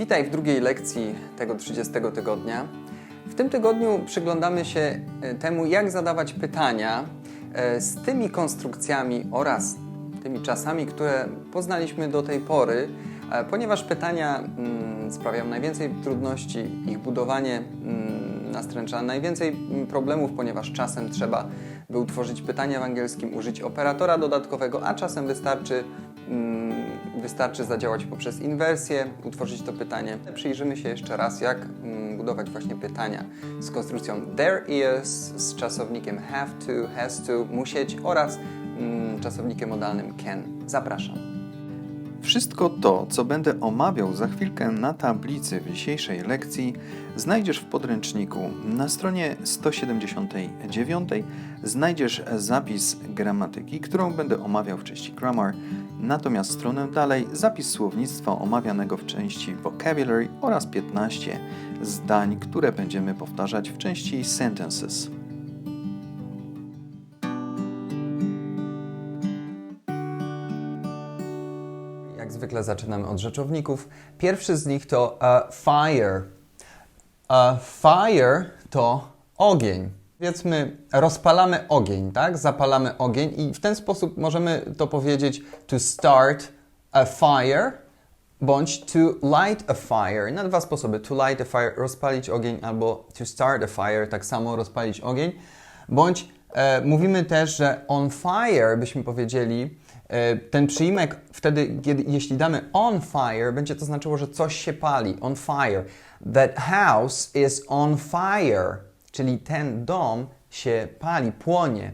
Witaj w drugiej lekcji tego 30 tygodnia. W tym tygodniu przyglądamy się e, temu, jak zadawać pytania e, z tymi konstrukcjami oraz tymi czasami, które poznaliśmy do tej pory, e, ponieważ pytania mm, sprawiają najwięcej trudności, ich budowanie mm, nastręcza najwięcej mm, problemów, ponieważ czasem trzeba, by utworzyć pytania w angielskim, użyć operatora dodatkowego, a czasem wystarczy Wystarczy zadziałać poprzez inwersję, utworzyć to pytanie. Przyjrzymy się jeszcze raz, jak mm, budować właśnie pytania z konstrukcją there is, z czasownikiem have to, has to, musieć oraz mm, czasownikiem modalnym can. Zapraszam. Wszystko to, co będę omawiał za chwilkę na tablicy w dzisiejszej lekcji, znajdziesz w podręczniku. Na stronie 179 znajdziesz zapis gramatyki, którą będę omawiał w części grammar, natomiast stronę dalej zapis słownictwa omawianego w części vocabulary oraz 15 zdań, które będziemy powtarzać w części sentences. Jak zwykle zaczynamy od rzeczowników. Pierwszy z nich to fire. Uh, fire to ogień. Powiedzmy, rozpalamy ogień, tak? Zapalamy ogień i w ten sposób możemy to powiedzieć to start a fire bądź to light a fire. Na dwa sposoby. To light a fire, rozpalić ogień, albo to start a fire, tak samo rozpalić ogień. Bądź e, mówimy też, że on fire, byśmy powiedzieli, e, ten przyimek wtedy, kiedy, jeśli damy on fire, będzie to znaczyło, że coś się pali. On fire. That house is on fire. Czyli ten dom się pali, płonie.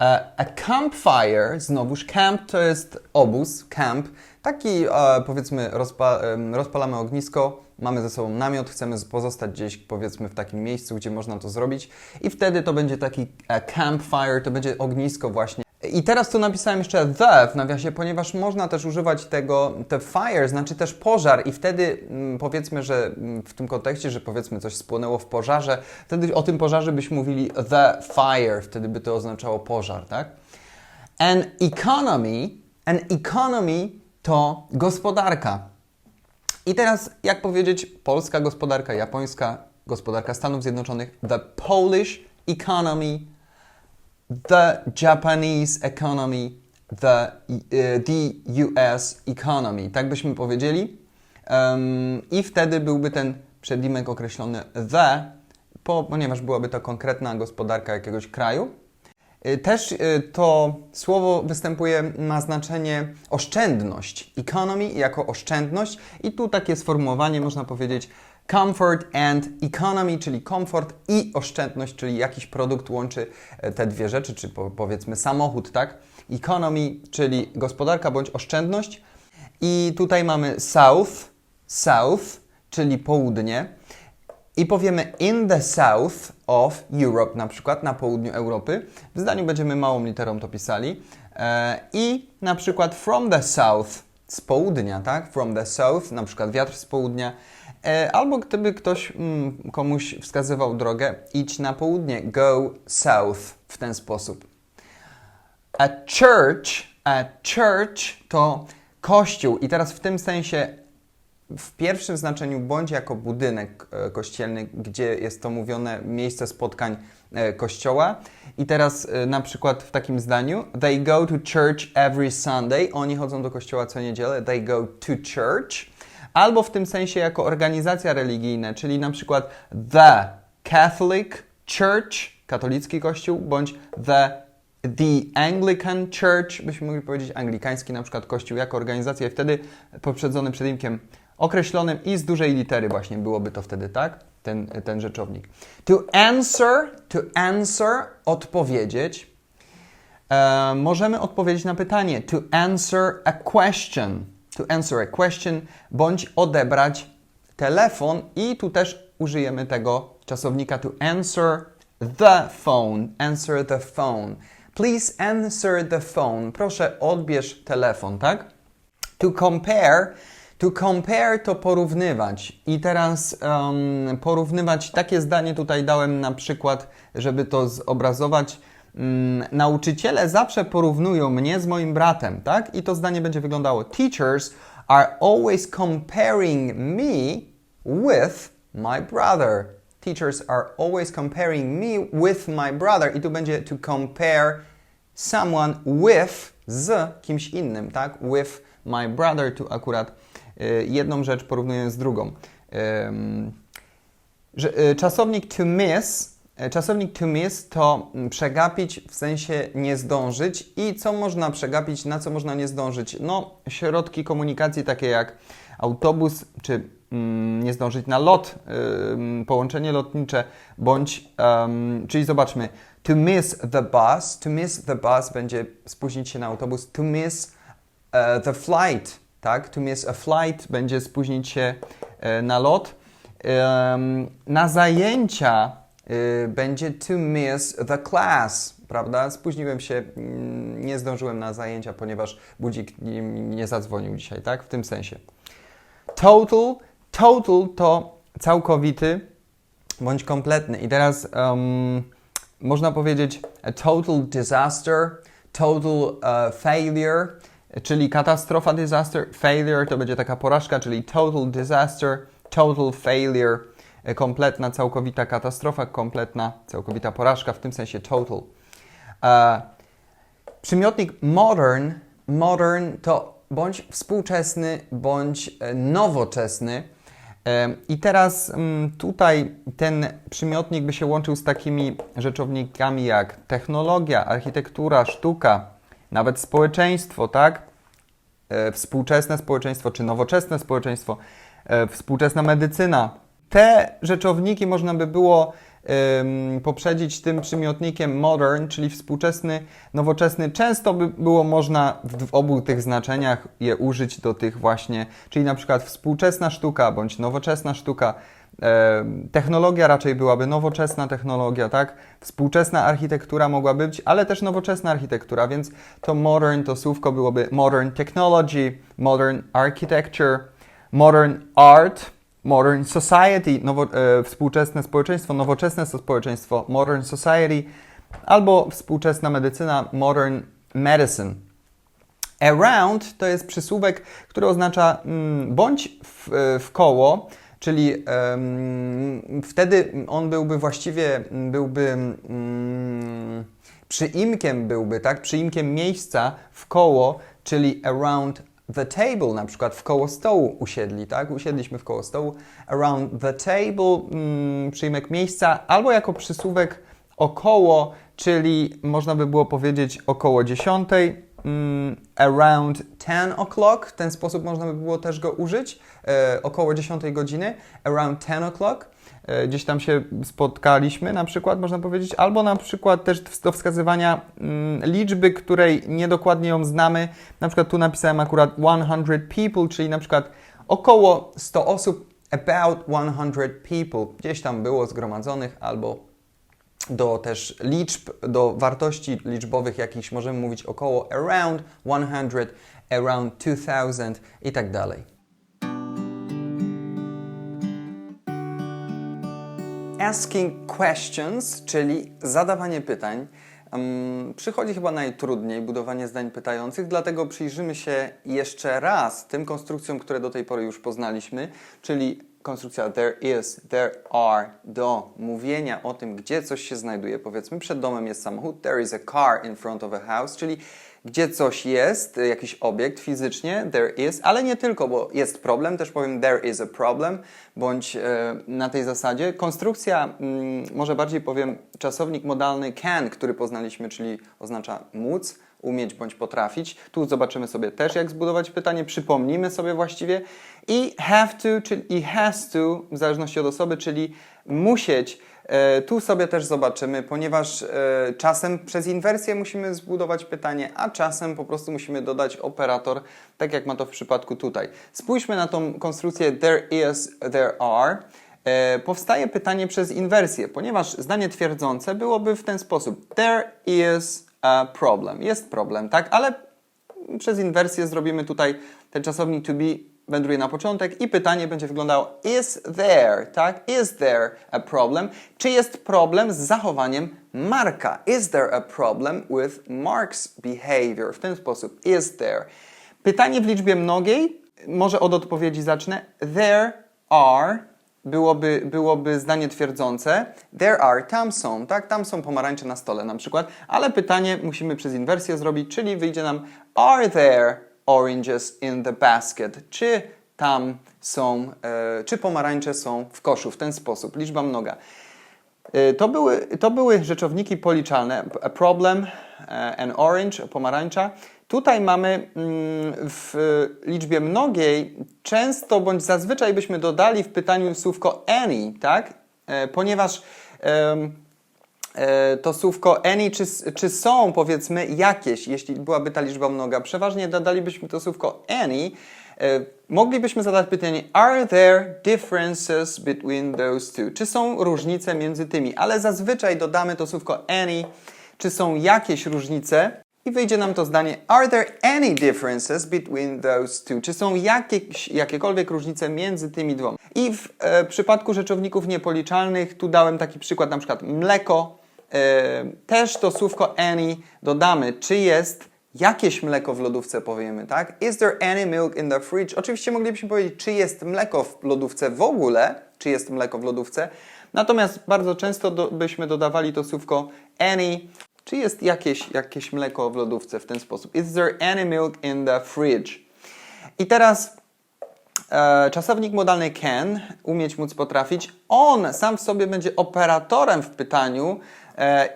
E, A campfire, znowuż camp to jest obóz, camp. Taki e, powiedzmy rozpa rozpalamy ognisko, mamy ze sobą namiot, chcemy pozostać gdzieś powiedzmy w takim miejscu, gdzie można to zrobić i wtedy to będzie taki e, campfire, to będzie ognisko właśnie. I teraz tu napisałem jeszcze the w nawiasie, ponieważ można też używać tego, te fire znaczy też pożar i wtedy mm, powiedzmy, że mm, w tym kontekście, że powiedzmy coś spłonęło w pożarze, wtedy o tym pożarze byśmy mówili the fire, wtedy by to oznaczało pożar, tak? An economy, an economy to gospodarka. I teraz jak powiedzieć polska gospodarka, japońska gospodarka Stanów Zjednoczonych, the Polish economy the Japanese economy, the, y, the US economy. Tak byśmy powiedzieli. Em, I wtedy byłby ten przedlimek określony the, po, ponieważ byłaby to konkretna gospodarka jakiegoś kraju. Y, Też y, to słowo występuje, ma znaczenie oszczędność. Economy jako oszczędność i tu takie sformułowanie można powiedzieć comfort and economy, czyli komfort i oszczędność, czyli jakiś produkt łączy e, te dwie rzeczy, czy po, powiedzmy samochód, tak? Economy, czyli gospodarka bądź oszczędność. I tutaj mamy south, south, czyli południe. I powiemy in the south of Europe, na przykład na południu Europy. W zdaniu będziemy małą literą to pisali. E, I na przykład from the south, z południa, tak? From the south, na przykład wiatr z południa. E, albo gdyby ktoś mm, komuś wskazywał drogę, idź na południe, go south w ten sposób. A church, a church to kościół. I teraz w tym sensie w pierwszym znaczeniu bądź jako budynek e, kościelny, gdzie jest to mówione miejsce spotkań e, kościoła. I teraz na przykład w takim zdaniu they go to church every Sunday. Oni chodzą do kościoła co niedzielę. They go to church. Albo w tym sensie jako organizacja religijna, czyli na przykład the Catholic Church, katolicki kościół, bądź the The Anglican Church, byśmy mogli powiedzieć anglikański na przykład kościół jako organizacja i wtedy poprzedzony przedimkiem określonym i z dużej litery właśnie byłoby to wtedy, tak? Ten, ten rzeczownik. To answer, to answer, odpowiedzieć. E, możemy odpowiedzieć na pytanie. To answer a question. To answer a question, bądź odebrać telefon i tu też użyjemy tego czasownika to answer the phone. Answer the phone. Please answer the phone. Proszę odbierz telefon, tak? To compare. To compare to porównywać. I teraz um, porównywać, takie zdanie tutaj dałem na przykład, żeby to zobrazować. Mm, nauczyciele zawsze porównują mnie z moim bratem, tak? I to zdanie będzie wyglądało: Teachers are always comparing me with my brother. Teachers are always comparing me with my brother. I tu będzie to compare someone with z kimś innym, tak? With my brother. Tu akurat y, jedną rzecz porównuję z drugą. Że, y, czasownik to miss, czasownik to miss to mm, przegapić w sensie nie zdążyć i co można przegapić, na co można nie zdążyć? No, środki komunikacji takie jak autobus, czy mm, nie zdążyć na lot, ym, połączenie lotnicze, bądź, czyli zobaczmy, to miss the bus, to miss the bus będzie spóźnić się na autobus, to miss e, the flight, tak? To miss a flight będzie spóźnić się e, na lot. Na zajęcia będzie to miss the class, prawda? Spóźniłem się, mm, nie zdążyłem na zajęcia, ponieważ budzik nie, zadzwonił dzisiaj, tak? W tym sensie. Total, total to całkowity bądź kompletny. I teraz em, można powiedzieć a total disaster, total uh, failure, czyli katastrofa, disaster, failure to będzie taka porażka, czyli total disaster, total failure, kompletna, całkowita katastrofa, kompletna, całkowita porażka, w tym sensie total. E, Przymiotnik modern, modern to bądź współczesny, bądź e, nowoczesny. E, I teraz mm, tutaj ten przymiotnik by się łączył z takimi rzeczownikami jak technologia, architektura, sztuka, nawet społeczeństwo, tak? E, Współczesne społeczeństwo czy nowoczesne społeczeństwo, współczesna medycyna. Te rzeczowniki można by było poprzedzić tym przymiotnikiem modern, czyli współczesny, nowoczesny. Często by było można w, obu tych znaczeniach je użyć do tych właśnie, czyli na przykład współczesna sztuka bądź nowoczesna sztuka. Technologia raczej byłaby nowoczesna technologia, tak? Współczesna architektura mogłaby być, ale też nowoczesna architektura, więc to modern, to słówko byłoby modern technology, modern architecture, modern art, modern society, nowo, e, współczesne społeczeństwo, nowoczesne społeczeństwo, modern society, albo współczesna medycyna, modern medicine. Around to jest przysłówek, który oznacza mm, bądź w, e, w koło, czyli em, wtedy on byłby właściwie, byłby mm, przyimkiem byłby, tak? Przyimkiem miejsca w koło, czyli around the table, na przykład w koło stołu usiedli, tak? Usiedliśmy w koło stołu. Around the table, mm, przyimek miejsca, albo jako przysłówek około, czyli można by było powiedzieć około 10, mm, around 10 o'clock, w ten sposób można by było też go użyć, e, około 10 godziny, around 10 o'clock. E, Gdzieś tam się spotkaliśmy, na przykład można powiedzieć, albo na przykład też do wskazywania mm, liczby, której niedokładnie ją znamy. Na przykład tu napisałem akurat 100 people, czyli na przykład około 100 osób, about 100 people, gdzieś tam było zgromadzonych, albo do też liczb, do wartości liczbowych jakichś możemy mówić około around 100, around 2000 i tak dalej. Asking questions, czyli zadawanie pytań, przychodzi chyba najtrudniej budowanie zdań pytających, dlatego przyjrzymy się jeszcze raz tym konstrukcjom, które do tej pory już poznaliśmy, czyli konstrukcja there is, there are do mówienia o tym, gdzie coś się znajduje. Powiedzmy, przed domem jest samochód, there is a car in front of a house, czyli gdzie coś jest, y, jakiś obiekt fizycznie, there is, ale nie tylko, bo jest problem, też powiem there is a problem, bądź e, na tej zasadzie. Konstrukcja, mm, może bardziej powiem, czasownik modalny can, który poznaliśmy, czyli oznacza móc, umieć bądź potrafić. Tu zobaczymy sobie też, jak zbudować pytanie, przypomnimy sobie właściwie. I have to, czyli i has to, w zależności od osoby, czyli musieć. E, Tu sobie też zobaczymy, ponieważ e, czasem przez inwersję musimy zbudować pytanie, a czasem po prostu musimy dodać operator, tak jak ma to w przypadku tutaj. Spójrzmy na tą konstrukcję there is, there are. E, Powstaje pytanie przez inwersję, ponieważ zdanie twierdzące byłoby w ten sposób: There is a problem. Jest problem, tak? Ale przez inwersję zrobimy tutaj ten czasownik to be wędruje na początek i pytanie będzie wyglądało is there, tak? Is there a problem? Czy jest problem z zachowaniem Marka? Is there a problem with Mark's behavior? W ten sposób is there. Pytanie w liczbie mnogiej Może od odpowiedzi zacznę. There are byłoby, byłoby zdanie twierdzące. There are, tam są, tak? Tam są pomarańcze na stole na przykład. Ale pytanie musimy przez inwersję zrobić, czyli wyjdzie nam Are there oranges in the basket? Czy tam są, e, czy pomarańcze są w koszu w ten sposób? Liczba mnoga. Y, To były, to były rzeczowniki policzalne. A problem, e, an orange, pomarańcza. Tutaj mamy mm, w liczbie mnogiej często bądź zazwyczaj byśmy dodali w pytaniu słówko any, tak? E, Ponieważ e, to słówko any, czy, czy są powiedzmy jakieś, jeśli byłaby ta liczba mnoga. Przeważnie dodalibyśmy to słówko any. E, Moglibyśmy zadać pytanie, are there differences between those two? Czy są różnice między tymi? Ale zazwyczaj dodamy to słówko any, czy są jakieś różnice i wyjdzie nam to zdanie, are there any differences between those two? Czy są jakieś, jakiekolwiek różnice między tymi dwoma? I w e, przypadku rzeczowników niepoliczalnych, tu dałem taki przykład, na przykład mleko, e, też to słówko any dodamy, czy jest jakieś mleko w lodówce powiemy, tak? Is there any milk in the fridge? Oczywiście moglibyśmy powiedzieć, czy jest mleko w lodówce w ogóle, czy jest mleko w lodówce. Natomiast bardzo często do, byśmy dodawali to słówko any, czy jest jakieś, jakieś mleko w lodówce w ten sposób. Is there any milk in the fridge? I teraz e, czasownik modalny can, umieć, móc, potrafić, on sam w sobie będzie operatorem w pytaniu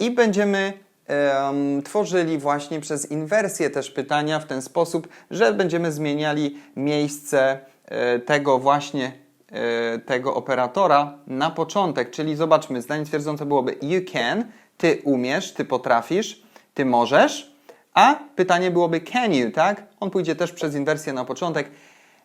i będziemy em, tworzyli właśnie przez inwersję też pytania w ten sposób, że będziemy zmieniali miejsce e, tego właśnie e, tego operatora na początek, czyli zobaczmy, zdanie twierdzące byłoby you can, ty umiesz, ty potrafisz, ty możesz, a pytanie byłoby can you, tak? On pójdzie też przez inwersję na początek.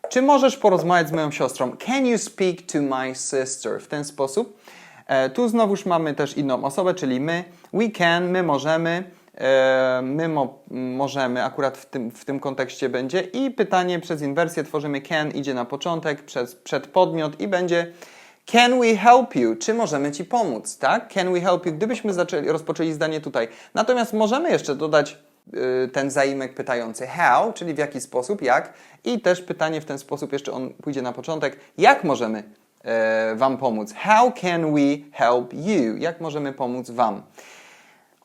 Czy możesz porozmawiać z moją siostrą? Can you speak to my sister? W ten sposób. E, tu znowuż mamy też inną osobę, czyli my. We can, my możemy. E, my mo możemy, akurat w tym, w tym kontekście będzie. I pytanie przez inwersję tworzymy can, idzie na początek, przez, przed podmiot i będzie Can we help you? Czy możemy Ci pomóc, tak? Can we help you? Gdybyśmy zaczęli, rozpoczęli zdanie tutaj. Natomiast możemy jeszcze dodać y, ten zaimek pytający how, czyli w jaki sposób, jak. I też pytanie w ten sposób, jeszcze on pójdzie na początek. Jak możemy Wam pomóc? How can we help you? Jak możemy pomóc Wam?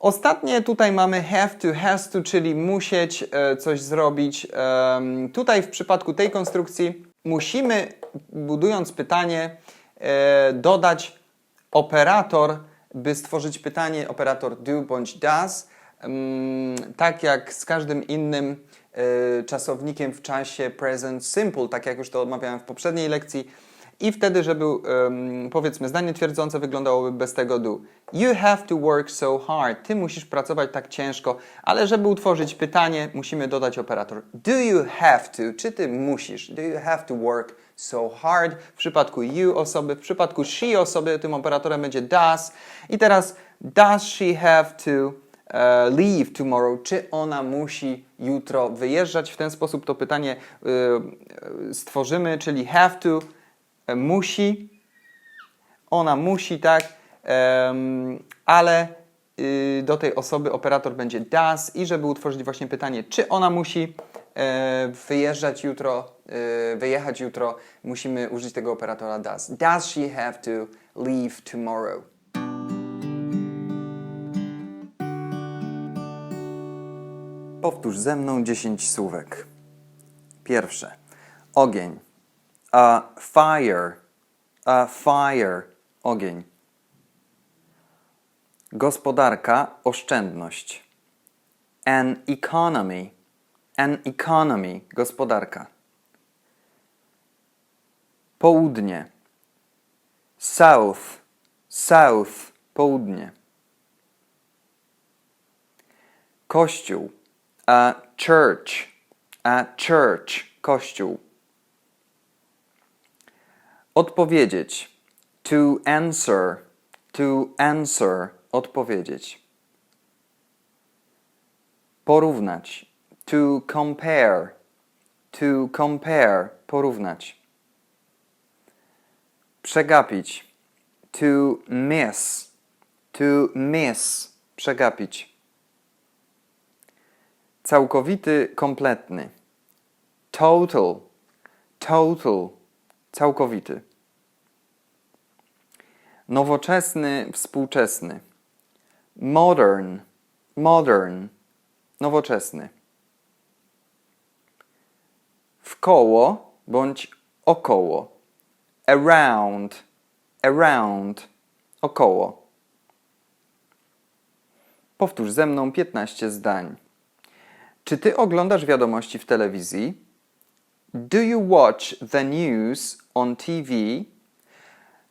Ostatnie tutaj mamy have to, has to, czyli musieć e, coś zrobić. Tutaj w przypadku tej konstrukcji musimy, budując pytanie, e, dodać operator, by stworzyć pytanie, operator do bądź does. Tak jak z każdym innym e, czasownikiem w czasie present simple, tak jak już to omawiałem w poprzedniej lekcji. I wtedy, żeby em, powiedzmy zdanie twierdzące wyglądałoby bez tego do. You have to work so hard. Ty musisz pracować tak ciężko, ale żeby utworzyć pytanie, musimy dodać operator. Do you have to? Czy ty musisz? Do you have to work so hard? W przypadku you osoby, w przypadku she osoby tym operatorem będzie does. I teraz does she have to e, leave tomorrow? Czy ona musi jutro wyjeżdżać? W ten sposób to pytanie y, y, stworzymy, czyli have to musi, ona musi, tak, ale y, do tej osoby operator będzie does i żeby utworzyć właśnie pytanie, czy ona musi e, wyjeżdżać jutro, e, wyjechać jutro, musimy użyć tego operatora does. Does she have to leave tomorrow? Powtórz ze mną 10 słówek. Pierwsze. Ogień. A fire. A fire. Ogień. Gospodarka, oszczędność. An economy. An economy, gospodarka. Południe. South. South, południe. Kościół. A church. A church, kościół. Odpowiedzieć. To answer. To answer. Odpowiedzieć. Porównać. To compare. To compare. Porównać. Przegapić. To miss. To miss. Przegapić. Całkowity, kompletny. Total. total, całkowity. Nowoczesny, współczesny. Modern, modern, nowoczesny. Wkoło bądź około. Around, around, około. Powtórz ze mną 15 zdań. Czy ty oglądasz wiadomości w telewizji? Do you watch the news on TV?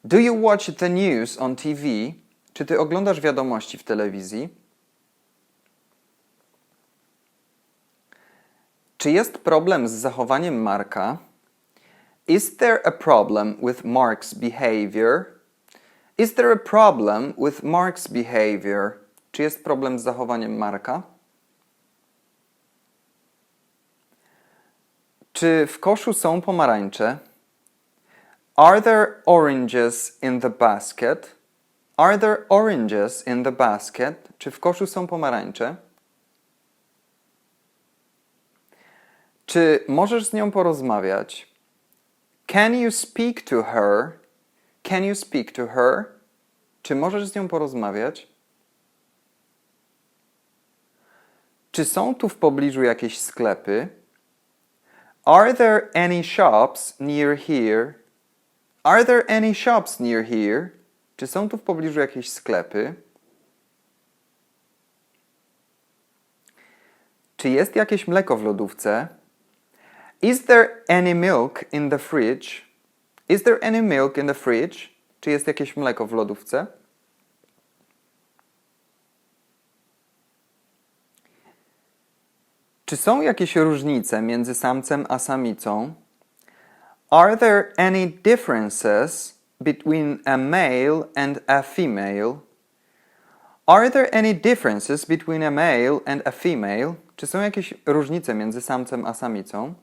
Do you watch the news on TV? Czy ty oglądasz wiadomości w telewizji? Czy jest problem z zachowaniem Marka? Is there a problem with Mark's behavior? Is there a problem with Mark's behavior? Czy jest problem z zachowaniem Marka? Czy w koszu są pomarańcze? Are there oranges in the basket? Are there oranges in the basket? Czy w koszu są pomarańcze? Czy możesz z nią porozmawiać? Can you speak to her? Can you speak to her? Czy możesz z nią porozmawiać? Czy są tu w pobliżu jakieś sklepy? Are there any shops near here? Are there any shops near here? Czy są tu w pobliżu jakieś sklepy? Czy jest jakieś mleko w lodówce? Is there any milk in the fridge? Is there any milk in the fridge? Czy jest jakieś mleko w lodówce? Czy są jakieś różnice między samcem a samicą? Are there any differences between a male and a female? Are there any differences between a male and a female? Czy są jakieś różnice między samcem a samicą?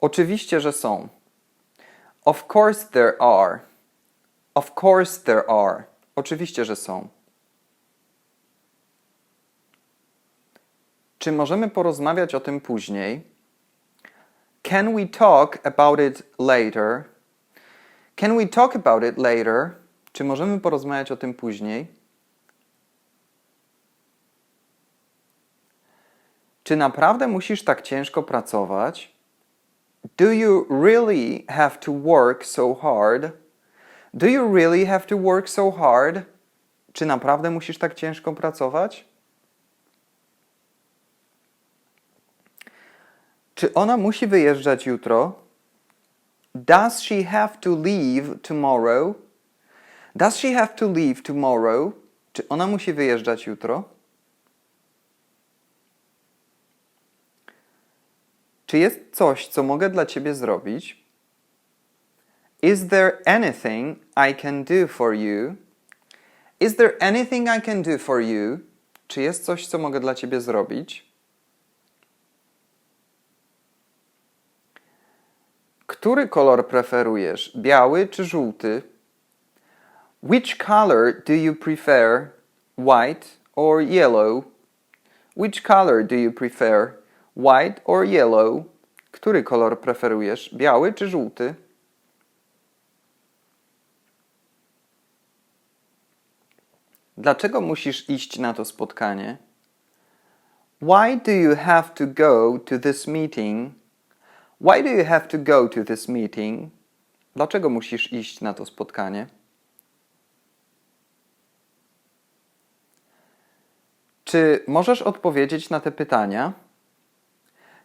Oczywiście, że są. Of course there are. Of course there are. Oczywiście, że są. Czy możemy porozmawiać o tym później? Can we talk about it later? Can we talk about it later? Czy możemy porozmawiać o tym później? Czy naprawdę musisz tak ciężko pracować? Do you really have to work so hard? Do you really have to work so hard? Czy naprawdę musisz tak ciężko pracować? Czy ona musi wyjeżdżać jutro? Does she have to leave tomorrow? Does she have to leave tomorrow? Czy ona musi wyjeżdżać jutro? Czy jest coś, co mogę dla ciebie zrobić? Is there anything I can do for you? Is there anything I can do for you? Czy jest coś, co mogę dla ciebie zrobić? Który kolor preferujesz? Biały czy żółty? Which color do you prefer? White or yellow? Which color do you prefer? White or yellow? Który kolor preferujesz? Biały czy żółty? Dlaczego musisz iść na to spotkanie? Why do you have to go to this meeting? Why do you have to go to this meeting? Dlaczego musisz iść na to spotkanie? Czy możesz odpowiedzieć na te pytania?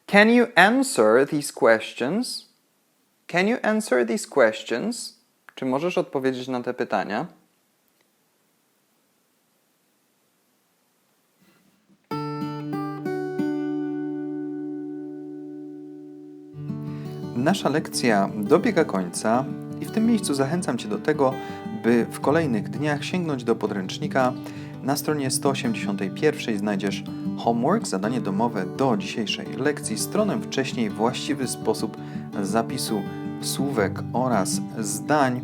Can you answer these questions? Can you answer these questions? Czy możesz odpowiedzieć na te pytania? Nasza lekcja dobiega końca i w tym miejscu zachęcam Cię do tego, by w kolejnych dniach sięgnąć do podręcznika. Na stronie 181 znajdziesz homework, zadanie domowe do dzisiejszej lekcji, stronę wcześniej, właściwy sposób zapisu słówek oraz zdań.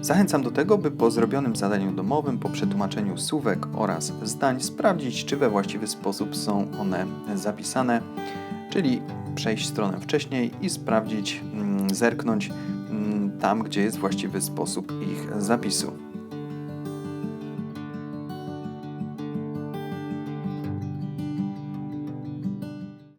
Zachęcam do tego, by po zrobionym zadaniu domowym, po przetłumaczeniu słówek oraz zdań sprawdzić, czy we właściwy sposób są one zapisane, czyli przejść stronę wcześniej i sprawdzić, mm, zerknąć mm, tam, gdzie jest właściwy sposób ich zapisu.